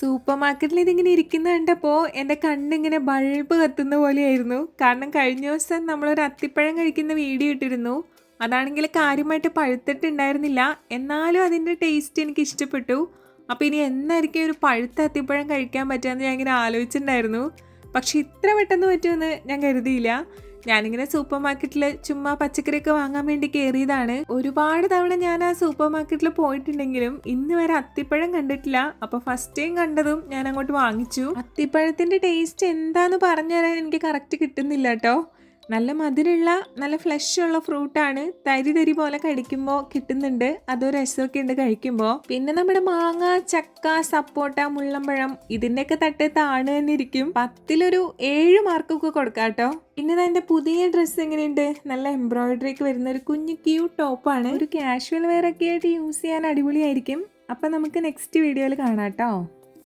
Super മാർക്കറ്റിൽ ഇതിങ്ങനെ ഇരിക്കുന്ന കണ്ടപ്പോൾ എന്റെ കണ്ണിങ്ങനെ ബൾബ് കത്തുന്ന പോലെയായിരുന്നു. കാരണം കഴിഞ്ഞ ദിവസം നമ്മളൊരു അത്തിപ്പഴം കഴിക്കുന്ന വീഡിയോ ഇട്ടിരുന്നു. അതാണെങ്കിൽ കാര്യമായിട്ട് പഴുത്തിട്ടുണ്ടായിരുന്നില്ല. എന്നാലും അതിന്റെ ടേസ്റ്റ് എനിക്ക് ഇഷ്ടപ്പെട്ടു. അപ്പോൾ ഇനി എന്നായിരിക്കും ഒരു പഴുത്ത അത്തിപ്പഴം കഴിക്കാൻ പറ്റുമെന്ന് ഞാൻ ഇങ്ങനെ ആലോചിച്ചിട്ടുണ്ടായിരുന്നു. പക്ഷെ ഇത്ര പെട്ടെന്ന് പറ്റുമെന്ന് ഞാൻ കരുതിയില്ല. ഞാനിങ്ങനെ സൂപ്പർ മാർക്കറ്റിൽ ചുമ്മാ പച്ചക്കറിയൊക്കെ വാങ്ങാൻ വേണ്ടി കയറിയതാണ് ഒരുപാട് തവണ ഞാൻ ആ സൂപ്പർ മാർക്കറ്റിൽ പോയിട്ടുണ്ടെങ്കിലും ഇന്ന് വരെ അത്തിപ്പഴം കണ്ടിട്ടില്ല. അപ്പൊ ഫസ്റ്റ് ടൈം കണ്ടതും ഞാൻ അങ്ങോട്ട് വാങ്ങിച്ചു. അത്തിപ്പഴത്തിന്റെ ടേസ്റ്റ് എന്താന്ന് പറഞ്ഞുതരാൻ എനിക്ക് കറക്റ്റ് കിട്ടുന്നില്ല കേട്ടോ നല്ല മധുരമുള്ള നല്ല ഫ്ലഷ് ഉള്ള ഫ്രൂട്ടാണ് തരി തരി പോലെ കഴിക്കുമ്പോൾ കിട്ടുന്നുണ്ട്. അതൊരു രസമൊക്കെ ഉണ്ട് കഴിക്കുമ്പോൾ പിന്നെ നമ്മുടെ മാങ്ങ ചക്ക സപ്പോട്ട മുള്ളമ്പഴം ഇതിന്റെയൊക്കെ തട്ട് താണ് തന്നെ ഇരിക്കും. പത്തിലൊരു ഏഴ് മാർക്കൊക്കെ കൊടുക്കാം കേട്ടോ. പിന്നെ എന്റെ പുതിയ ഡ്രസ്സ് എങ്ങനെയുണ്ട്? നല്ല എംബ്രോയിഡറി ഒക്കെ വരുന്ന ഒരു കുഞ്ഞു ക്യൂട്ട് ടോപ്പാണ് ഒരു കാഷ്വൽ വെയർ ഒക്കെ ആയിട്ട് യൂസ് ചെയ്യാൻ അടിപൊളിയായിരിക്കും. അപ്പം നമുക്ക് നെക്സ്റ്റ് വീഡിയോയിൽ കാണാം കേട്ടോ.